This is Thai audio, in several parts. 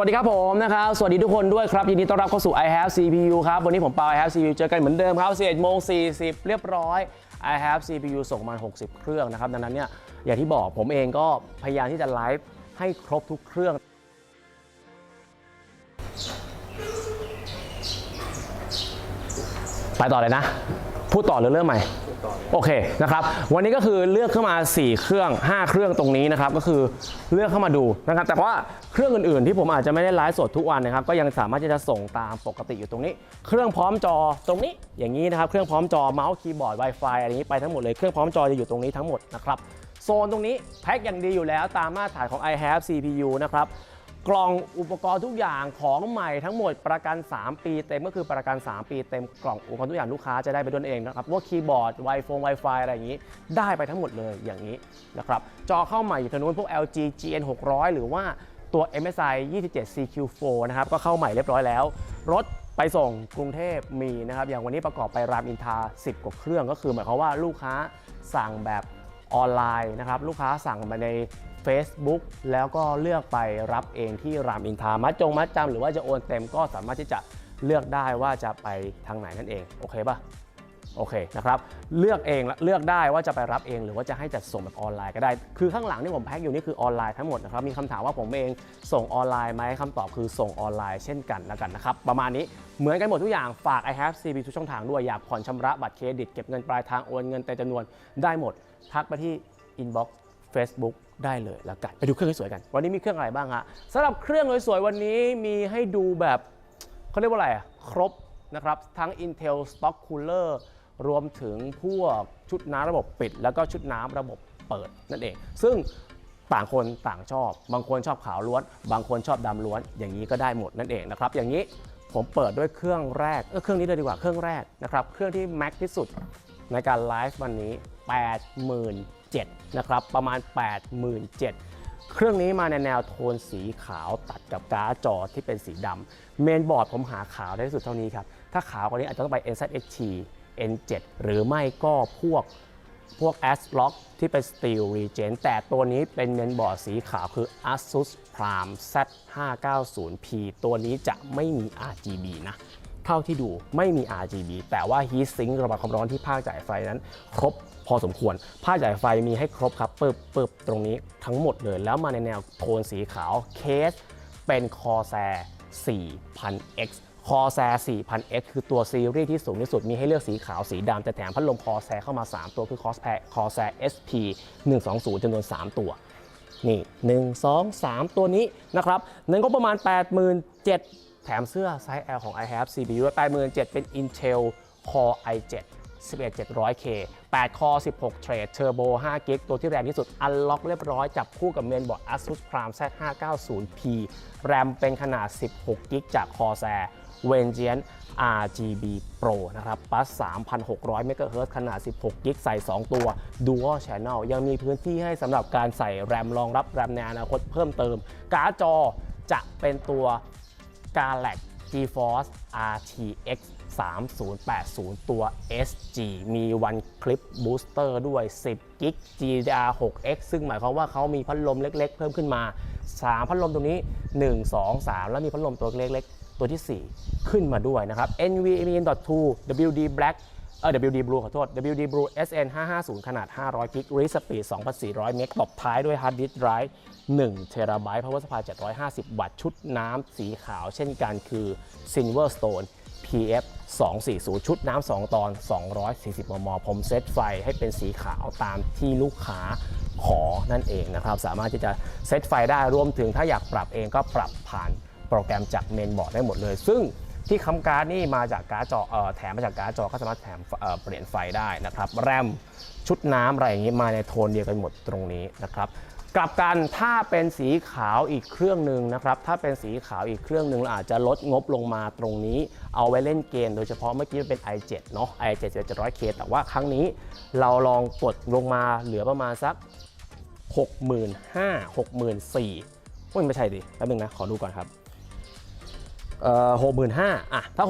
วัสดีครับผมนะครับ สวัสดีทุกคนด้วยครับ ยินดีต้อนรับเข้าสู่ i have CPU ครับ วันนี้ผมปา i have CPU เจอกันเหมือนเดิมครับ11โมง40 เรียบร้อย i have CPU ส่งมา 60 เครื่องนะครับ ดังนั้นเนี่ย อย่างที่บอกผมเองก็พยายามที่จะไลฟ์ให้ครบทุกเครื่อง ไปต่อเลยนะ พูดต่อหรือเริ่มใหม่ โอเคนะครับ วันนี้ก็คือเลือกเข้ามา 4 เครื่อง 5 เครื่องตรงนี้นะครับ ก็คือเลือกเข้ามาดูนะครับ แต่ว่าเครื่องอื่นๆ ที่ผมอาจจะไม่ได้ไลฟ์สดทุกวันนะครับ ก็ยังสามารถที่จะส่งตามปกติอยู่ตรงนี้ เครื่องพร้อมจอตรงนี้ อย่างนี้นะครับ เครื่องพร้อมจอเมาส์คีย์บอร์ด Wi-Fi อะไรนี้ไปทั้งหมดเลย เครื่องพร้อมจอจะอยู่ตรงนี้ทั้งหมดนะครับ โซนตรงนี้แพ็คอย่างดีอยู่แล้วตามมาตรฐานของ i have CPU นะครับ กล่องอุปกรณ์ทุกอย่างของใหม่ทั้งหมดประกัน 3 ปีเต็มก็คือประกัน 3 ปีเต็มกล่องอุปกรณ์ทุกอย่างลูกค้าจะได้ไปด้วยเองนะครับพวกคีย์บอร์ด Wi-Fi Wi-Fi อะไรอย่างนี้ ได้ไปทั้งหมดเลยอย่างนี้นะครับจอเข้าใหม่อยู่ทางนู้นพวก LG GN 600หรือว่าตัว MSI 27 CQ4 นะครับก็เข้าใหม่เรียบร้อยแล้ว รถไปส่งกรุงเทพมีนะครับอย่างวันนี้ประกอบไปรามอินทรา10 กว่าเครื่องก็คือหมายความว่าลูกค้าสั่งแบบออนไลน์นะครับลูกค้าสั่งมาใน Facebook แล้วก็เลือกไปรับเองที่รามอินทรามัดจงมัดจำหรือว่าจะโอนเต็มก็สามารถที่จะเลือกได้ว่าจะไปทางไหนนั่นเอง โอเคป่ะโอเคนะครับ เลือกเองเลือกได้ว่าจะไปรับเอง หรือว่าจะให้จัดส่งแบบออนไลน์ก็ได้ คือข้างหลังที่ผมแพ็คอยู่นี่คือออนไลน์ทั้งหมดนะครับ มีคำถามว่าผมเองส่งออนไลน์ไหมคำตอบคือส่งออนไลน์เช่นกันแล้วกันนะครับ ประมาณนี้เหมือนกันหมดทุกอย่างฝาก i have CB ทุกช่องทางด้วย อยากผ่อนชำระบัตรเครดิตเก็บเงินปลายทางโอนเงินแต่จำนวนได้หมด ทักไปที่ inbox Facebook ได้เลยแล้วกันไปดูเครื่องสวยๆกัน วันนี้มีเครื่องอะไรบ้างฮะสำหรับเครื่องสวยๆวันนี้มีให้ดูแบบเขาเรียกว่าอะไรอะครบนะครับ ทั้ง Intel Stock Cooler รวมถึงพวกชุดน้ำระบบปิด แล้วก็ชุดน้ำระบบเปิดนั่นเอง ซึ่งต่างคนต่างชอบ บางคนชอบขาวล้วน บางคนชอบดำล้วน อย่างนี้ก็ได้หมดนั่นเองนะครับ อย่างนี้ผมเปิดด้วยเครื่องแรกเออเครื่องนี้เลยดีกว่าเครื่องแรกนะครับ เครื่องที่แม็กที่สุดในการไลฟ์วันนี้ 87,000นะครับประมาณ 87,000 เครื่องนี้มาในแนวโทนสีขาวตัดกับการ์ดจอที่เป็นสีดำเมนบอร์ดผมหาขาวได้ที่สุดเท่านี้ครับ ถ้าขาวกว่านี้อาจจะต้องไป NZXT N7 หรือไม่ก็พวกพวก a s l o c k ที่เป็น Steel Regen แต่ตัวนี้เป็นเมนบอร์ดสีขาวคือ ASUS Prime Z590P ตัวนี้จะไม่มี RGB นะ เท่าที่ดูไม่มี RGB แต่ว่า Heat Sink ระบายความร้อนที่ภาคจ่ายไฟนั้น ครบ อสมควรภาจ่ายไฟมีให้ครบครับเปึ๊บปึ๊บตรงนี้ทั้งหมดเลย แล้วมาในแนวโทนสีขาวเคส เป็น Corsair 4000X Corsair 4000X คือตัวซีรีส์ที่สูงที่สุด มีให้เลือกสีขาว สีดำแต่แถมพัดลม Corsair เข้ามา 3 ตัวคือ Corsair Corsair SP 120จำนวน 3 ตัว นี่ 1 2 3 ตัวนี้นะครับเงินก็ประมาณ 87,000แถมเสื้อไซส์ L ของ i have CPU ด้วย87,000เป็น Intel Core i7 11700K 8 คอ 16 เทรดเทอร์โบ5กิกตัวที่แรงที่สุด อันล็อกเรียบร้อย จับคู่กับเมนบอร์ด ASUS Prime Z590P แรมเป็นขนาด 16 กิกจาก Corsair Vengeance RGB Pro นะครับปัส3,600 MHz ขนาด 16 กิกใส่ 2 ตัว Dual Channel ยังมีพื้นที่ให้สำหรับการใส่แรมรองรับแรมในอนาคตเพิ่มเติม การ์ดจอจะเป็นตัว Galaxy GeForce RTX 3080 ตัว SG มี One Clip Booster ด้วย 10กิก GDR6X ซึ่งหมายความว่าเขามีพัดลมเล็ก ๆ เพิ่มขึ้นมา 3 พัดลมตรงนี้ 1 2 3 แล้วมีพัดลมตัวเล็ก ๆ ตัวที่ 4 ขึ้นมาด้วยนะครับ NVMe.2 WD Black เออ WD Blue ขอโทษ WD Blue SN 550 ขนาด 500กิก Read Speed 2,400 เมกตบท้ายด้วย Hard Disk Drive 1เทราไบต์ Power Supply 750 วัตต์ชุดน้ำสีขาวเช่นกันคือ Silverstone PF 240 ชุดน้ำ2ตอน 240 มม ผมเซตไฟให้เป็นสีขาวตามที่ลูกค้าขอนั่นเองนะครับ สามารถที่จะเซตไฟได้รวมถึงถ้าอยากปรับเองก็ปรับผ่านโปรแกรมจากเมนบอร์ดได้หมดเลย ซึ่ง ที่คำการ์ดนี่มาจากการ์ดจออแถมมาจากการ์ดจอก็สามารถแถมเเปลี่ยนไฟได้นะครับ แรมชุดน้ำอะไรอย่างนี้มาในโทนเดียวกันหมดตรงนี้นะครับกลับกันถ้าเป็นสีขาวอีกเครื่องหนึ่งนะครับ ถ้าเป็นสีขาวอีกเครื่องหนึ่งเราอาจจะลดงบลงมาตรงนี้ เอาไว้เล่นเกม โดยเฉพาะเมื่อกี้เป็น i7 เนาะ i7 700K แต่ว่าครั้งนี้เราลองกดลงมาเหลือประมาณสัก 65,000 64,000โอ้ยไม่ใช่ดิแป๊บนึงนะ ขอดูก่อนครับ เอ่อ65,000อะถ้า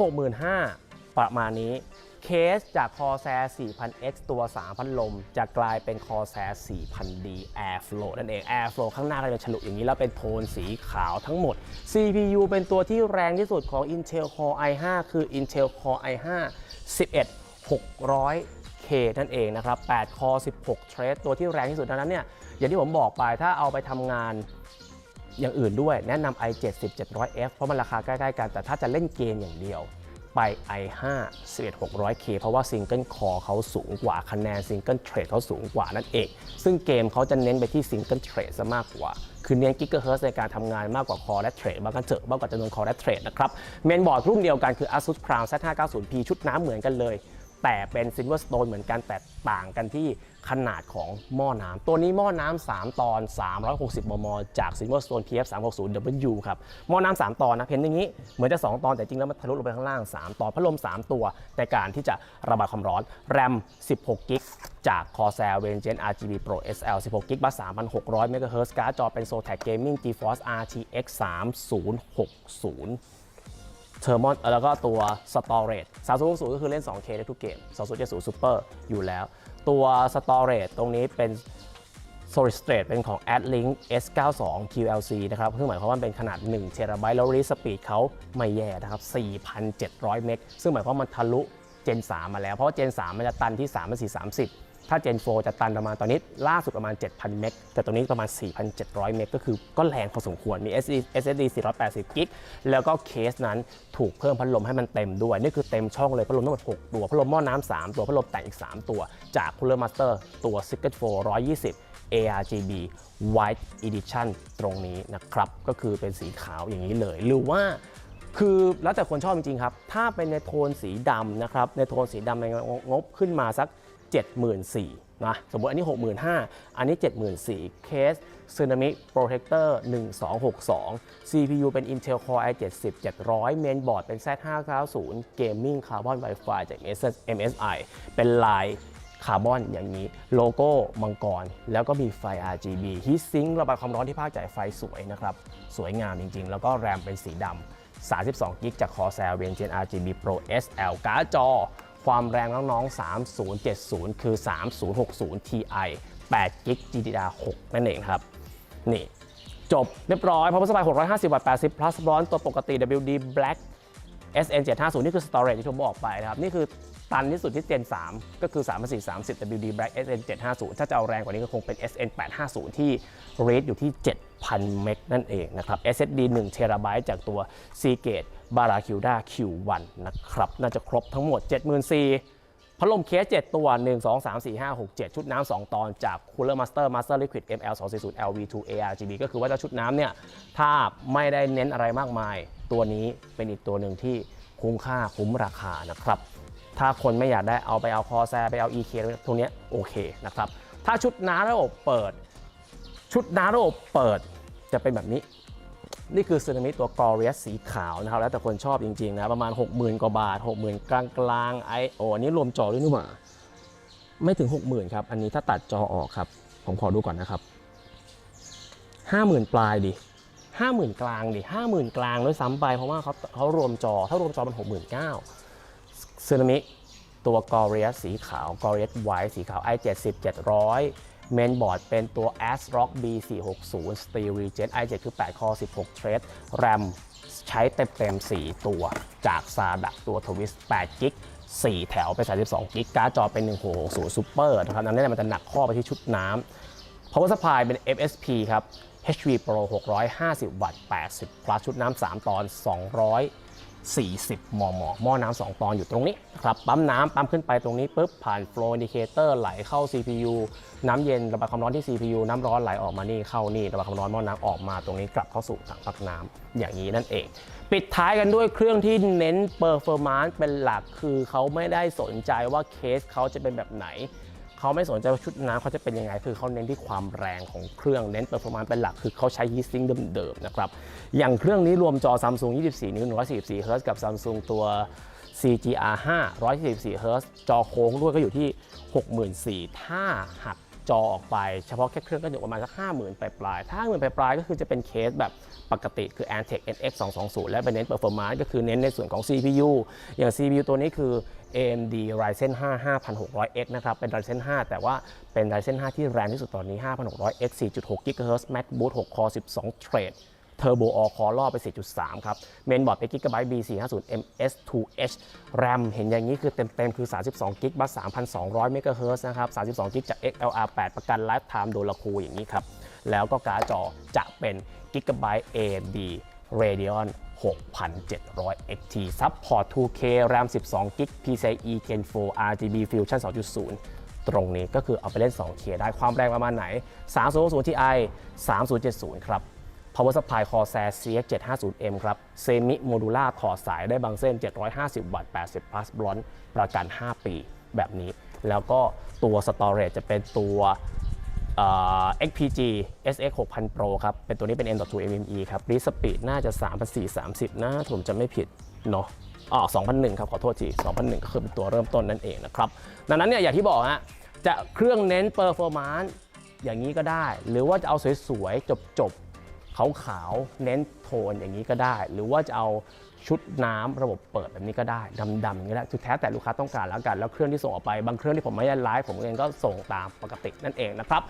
65,000ประมาณนี้ เคสจาก Corsair 4000X ตัว3พัดลม จะกลายเป็น Corsair 4000D Airflow นั่นเอง Airflow ข้างหน้าก็จะเป็นฉลุอย่างนี้ แล้วเป็นโทนสีขาวทั้งหมด CPU เป็นตัวที่แรงที่สุดของ Intel Core i5 คือ Intel Core i5 11600K นั่นเองนะครับ8 Core 16 Thread ตัวที่แรงที่สุดดังนั้นเนี่ย อย่างที่ผมบอกไป ถ้าเอาไปทำงาน อย่างอื่นด้วยแนะนำ i7 10700F เพราะมันราคาใกล้ๆกัน แต่ถ้าจะเล่นเกมอย่างเดียวไป i5 11600K เพราะว่าซิงเกิลคอเขาสูงกว่าคะแนนซิงเกิลเทรดเขาสูงกว่านั่นเอง ซึ่งเกมเขาจะเน้นไปที่ซิงเกิลเทรดซะมากกว่า คือเน้นกิกะเฮิร์ในการทำงานมากกว่าคอและเทรดมากกันเถอะมากกว่าจำนวนคอและเทรดนะครับ เมนบอร์ดรุ่นเดียวกันคือ Asus Crown Z590P ชุดน้ำเหมือนกันเลย แต่เป็น Silverstone เหมือนกันแต่ต่างกันที่ ขนาดของหม้อน้ำตัวนี้หม้อน้ำ3ตอน 360 มม จาก Silverstone PF 360W ครับหม้อน้ำ3ตอนนะเห็นอย่างนี้เหมือนจะ 2 ตอนแต่จริงแล้วมันทะลุลงไปข้างล่าง 3 ตอนพัดลม 3 ตัวแต่การที่จะระบายความร้อน RAM 16 กิกจาก Corsair Vengeance RGB Pro SL 16 กิกบัส3,600 MHz การ์ดจอเป็น Zotac Gaming GeForce RTX 3060เทอร์มอนแล้วก็ตัว Storage 360 ก็คือเล่น 2K ได้ทุกเกม 2070 Super อยู่แล้ว ตัว Storage ตรงนี้เป็น Solid State เป็นของ AdLink S92 QLC นะครับซึ่งหมายความว่าเป็นขนาด1 t b แล้ว read speed เขาไม่แย่นะครับ 4,700 เมก ซึ่งหมายความว่ามันทะลุ Gen 3 มาแล้ว เพราะว่า Gen 3 มันจะตันที่ 3 4 30 ถ้า Gen 4 จะตันประมาณตอนนี้ล่าสุดประมาณ 7,000 เมก แต่ตัวนี้ประมาณ 4,700 เมก ก็คือก็แรงพอสมควร มี SSD SSD 480 กิก แล้วก็เคสนั้นถูกเพิ่มพัดลมให้มันเต็มด้วย นี่คือเต็มช่องเลย พัดลมทั้งหมด 6 ตัว พัดลมหม้อน้ำ 3 ตัว พัดลมแต่งอีก 3 ตัว จาก Cooler Master ตัว Secret 4 120 ARGB White Edition ตรงนี้นะครับ ก็คือเป็นสีขาวอย่างนี้เลย หรือว่าคือแล้วแต่คนชอบจริงๆครับ ถ้าเป็นในโทนสีดำนะครับ ในโทนสีดำในงบขึ้นมาสัก 74,000นะสมมติอันนี้ 65,000 อันนี้ 74,000เคส Ceramic Protector 1262 CPU เป็น Intel Core i70 700 Mainboard เป็น Z590 Gaming Carbon Wi-Fi จาก MSI เป็นลายคาร์บอนอย่างนี้โลโก้มังกร แล้วก็มีไฟ RGB Heat Sink ระบายความร้อนที่ภาคจ่ายไฟสวยนะครับ สวยงามจริง ๆ แล้วก็แรมเป็นสีดำ32กิกจาก Corsair Vengeance RGB Pro SL การ์ดจอ ความแรงน้องๆ 3070 คือ 3060 Ti 8กิก GDDR6 นั่นเองครับ นี่ จบเรียบร้อยพอพัสบาย650 วัตต์ 80 plus ร้อนตัวปกติ WD Black SN 750นี่คือ storage ที่ผมบอกไปนะครับ นี่คือตันที่สุดที่ Gen 3ก็คือ 3430 WD Black SN 750 ถ้าจะเอาแรงกว่านี้ก็คงเป็น SN 850 ที่ rate อยู่ที่ 7,000 เมกนั่นเองนะครับ SSD 1 t b จากตัว Seagate Barracuda Q1 นนะครับ น่าจะครบทั้งหมด 74,000พัดลมเคส7ตัว 1 2 3 4 5 6 7 ชุดน้ำ2ตอนจาก Cooler Master Master Liquid ML 240 LV2 ARGB ก็คือว่าเจ้าชุดน้ำเนี่ย ถ้าไม่ได้เน้นอะไรมากมาย ตัวนี้เป็นอีกตัวหนึ่งที่คุ้มค่าคุ้มราคานะครับ ถ้าคนไม่อยากได้เอาไปเอาคอแซไปเอา EK ตรงนี้โอเคนะครับ ถ้าชุดน้ำระบบเปิด ชุดน้ำระบบเปิดจะเป็นแบบนี้ นี่คือซึนามิตัวกอเรียสสีขาวนะครับ แล้วแต่คนชอบจริงๆนะ ประมาณ 60,000 กว่าบาท 60,000 กลางกลางๆไอโออันนี้รวมจอด้วยนี่หว่าไม่ถึง 60,000 ครับ อันนี้ถ้าตัดจอออกครับ ผมขอดูก่อนนะครับ 50,000 ปลายดิ 50,000 กลางดิ 50,000 กลางด้วยซ้ำไป เพราะว่าเขาเขารวมจอ ถ้ารวมจอมัน 69,000ซึนามิตัวกอเรียสสีขาวกอเรียสไวท์สีขาว i7 1700 เมนบอร์ดเป็นตัว ASRock B460 Steel Regen i7 คือ 8 คอ 16 เทรด RAM ใช้เต็มๆ4ตัวจากซาดักตัวทวิส8กิก4แถวเป็น 32 กิกการ์ดจอเป็น 1660 Super นะครับนั่นนี่มันจะหนักข้อไปที่ชุดน้ำ Power Supply เป็น FSP ครับ HV Pro 650 วัตต์ 80 plus ชุดน้ำ 3 ตอน 200 40 มม หม้อน้ำ2ตอนอยู่ตรงนี้ครับ ปั๊มน้ำปั๊มขึ้นไปตรงนี้ปุ๊บผ่าน flow indicator ไหลเข้า CPU น้ำเย็นระบายความร้อนที่ CPU น้ำร้อนไหลออกมานี่เข้านี่ระบายความร้อนหม้อน้ำออกมาตรงนี้กลับเข้าสู่ถังพักน้ำอย่างนี้นั่นเอง ปิดท้ายกันด้วยเครื่องที่เน้น performance เป็นหลักคือเขาไม่ได้สนใจว่าเคสเขาจะเป็นแบบไหน เขาไม่สนใจว่าชุดน้ำเขาจะเป็นยังไง คือเขาเน้นที่ความแรงของเครื่องเน้นเปอร์ฟอร์มานซ์เป็นหลัก คือเขาใช้ฮีทซิงเดิมๆนะครับ อย่างเครื่องนี้รวมจอ Samsung 24 นิ้ว 144 Hz กับ Samsung ตัว CGR 5 144 Hz จอโค้งด้วยก็อยู่ที่ 64,000ถ้าหัก จอออกไปเฉพาะแค่เครื่องก็อยู่ประมาณสักห้าหมื่นปลายๆถ้า50,000ปลายปลายๆก็คือจะเป็นเคสแบบปกติคือ Antec NX 220 และเป็นเน้น performance ก็คือเน้นในส่วนของ CPU อย่าง CPU ตัวนี้คือ AMD Ryzen 5 5600X นะครับ เป็น Ryzen 5 แต่ว่าเป็น Ryzen 5 ที่แรงที่สุดตอนนี้ 5600X 4.6 GHz Max Boost 6 Core 12 Thread เทอร์โบออคอล่อไป 4.3 ครับ เมนบอร์ดเป็น Gigabyte B450 MS2H RAM เห็นอย่างนี้คือเต็ม ๆ คือ 32 g b บัส3,200 MHz นะครับ 32 g b จาก XLR8 ประกันไลฟ์ไทม์โดลคูอย่างนี้ครับ แล้วก็การ์ดจอจะเป็น Gigabyte AMD Radeon 6,700 XT Support 2K RAM 12 g b PCIe Gen 4 RGB Fusion 2.0 ตรงนี้ก็คือเอาไปเล่น 2K ได้ความแรงประมาณไหน 3060 Ti 3070 ครับ Power Supply Corsair CX 750M ครับ Semi Modular ถอดสายได้บางเส้น 750 วัตต์ 80 plus bronze ประกัน 5 ปีแบบนี้ แล้วก็ตัว Storage จะเป็นตัว XPG SX 6000 Pro ครับ เป็นตัวนี้เป็น M.2 MME ครับ Read Speed น่าจะ 3,430 นะผมจะไม่ผิดเนาะอ๋อ2001 ครับ ขอโทษที2001 ก็คือเป็นตัวเริ่มต้นนั่นเองนะครับ ดังนั้นเนี่ยอย่างที่บอกฮะ จะเครื่องเน้น performance อย่างนี้ก็ได้ หรือว่าจะเอาสวยๆ จบๆ ขาวๆเน้นโทนอย่างนี้ก็ได้ หรือว่าจะเอาชุดน้ำระบบเปิดแบบนี้ก็ได้ดำๆอย่างนี้ก็ได้สุดแท้แต่ลูกค้าต้องการแล้วกัน แล้วเครื่องที่ส่งออกไปบางเครื่องที่ผมไม่ได้ไลฟ์ผมเองก็ส่งตามปกตินั่นเองนะครับ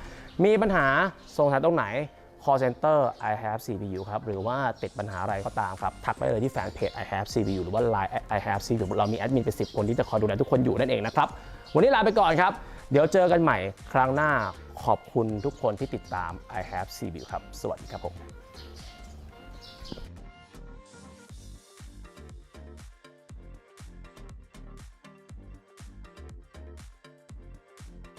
มีปัญหาส่งสายตรงไหน call center I have CPU ครับ หรือว่าติดปัญหาอะไรก็ตามครับ ทักไปเลยที่แฟนเพจ I have CPU หรือว่า Line I have CPU เรามีแอดมินเป็น10 คนที่จะคอยดูแลทุกคนอยู่นั่นเองนะครับ วันนี้ลาไปก่อนครับ เดี๋ยวเจอกันใหม่ครั้งหน้า ขอบคุณทุกคนที่ติดตาม I have CPU ครับ สวัสดีครับผม